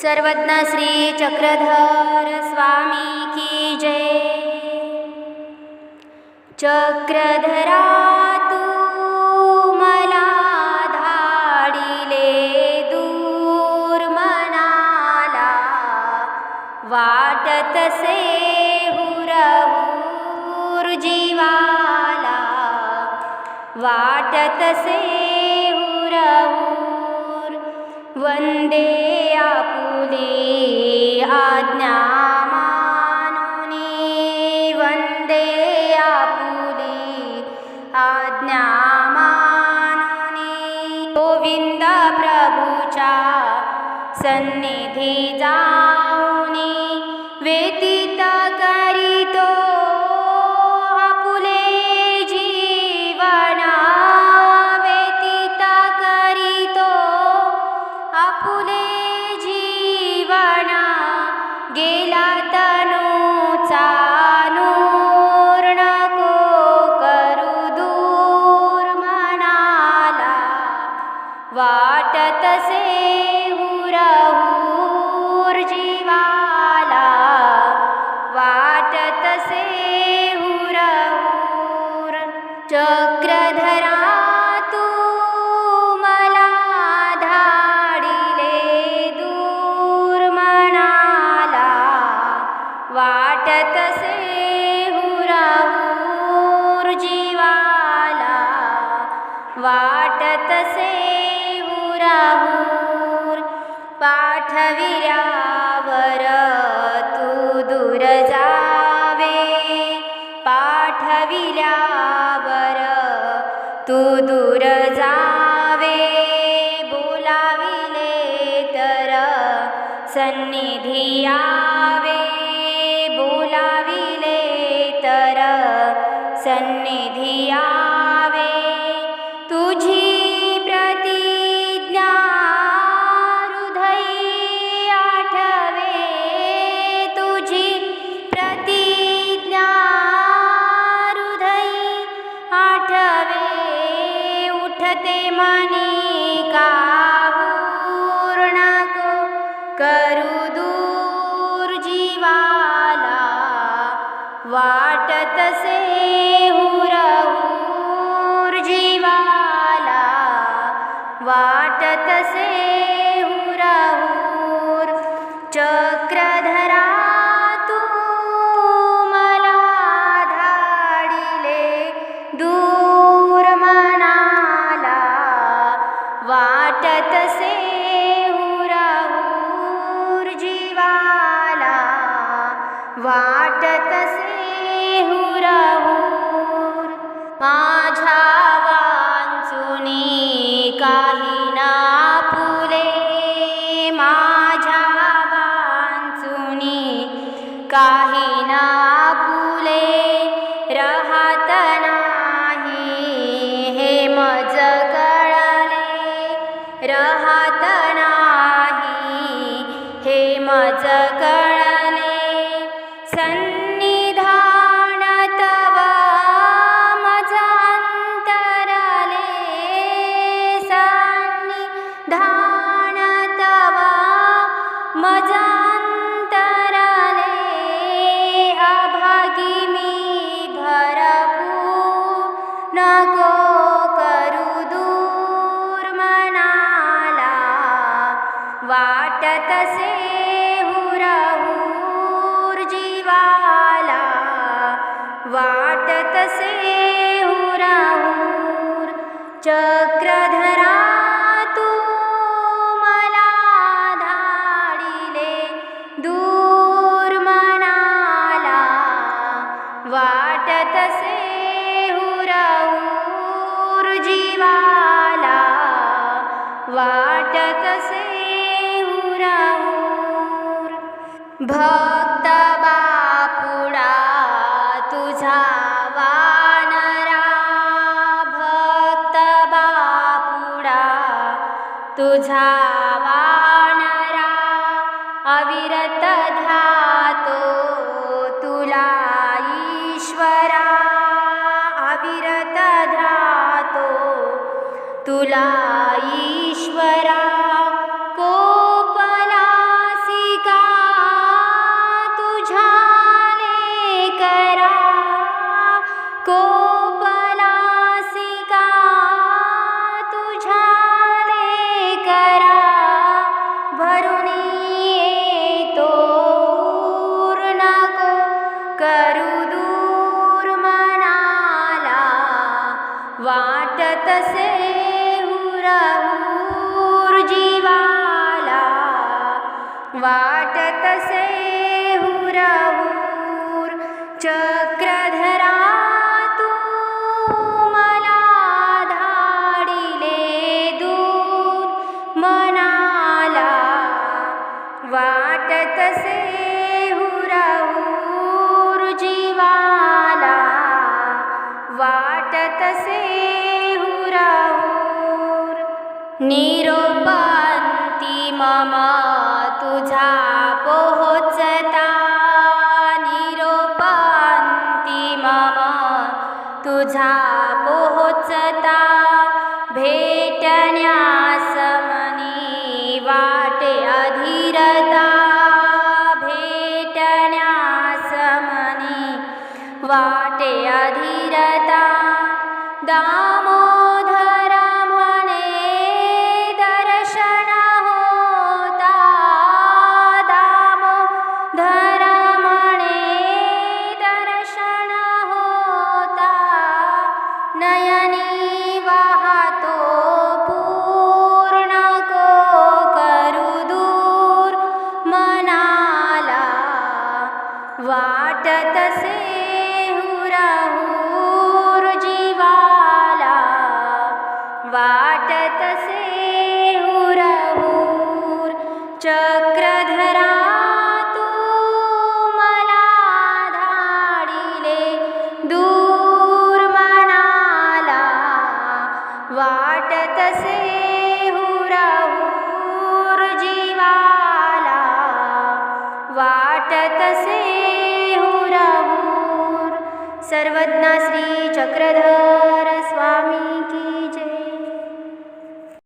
सर्वज्ञ श्री चक्रधर स्वामी की जय। चक्रधरा तू मला धाडिले दूर मनाला वाटत से हुरहुर जीवाला वाटत से हुरहुर वंदे आपुले आज्ञा मानुनी वंदे आपुली। आज्ञा मानुनी गोविंद प्रभूच्या सन्निधी जाऊनी व्यतीत करीतो वाटत से हुरहुर जीवाला. वाटत से हुरहुर चक्रधरा तू मला धाडिले दूर मनाला. वाटत से हुरहुर जीवाला. वाटत से हुराहूर तू दूर जावे. पाठविल्यावर तू दूर जावे. बोलाविले तर सन्निधी यावे. बोलाविले तर सन्निधी यावे करू दूर जीवाला. वाटत से हुरहुर जीवाला. वाटत वाटत से माझ्या वांचुनी काही ना फुले. माझ्या वांचुनी काही ना फुले. राहत नाही हे मज कळले. राहत नाही हे मज मन्तराले अभगिमि भरपु नको करुदूर मना वाटत से हुरहूर्जीवा वाटत से हुरहुर भक्त बापुडा तुझा वानरा. भक्त बापुडा तुझा वानरा. अविरत धातो तुला ईश्वरा. अविरत धातो तुला ईश्वरा कोपनासिका तुझाने करा. कोपनासिका तुझाने करा. भरुणी तो करू दूर मनाला. वाटतसे वाटतसे हुरभूर् चक्रध दामोधरा म्हणे दर्शन होता दामोधरा म्हणे दर्शन होता नयनी वाहतो पूर्ण करू दूर मनाला वाटतसे सर्वज्ञा श्रीचक्रधर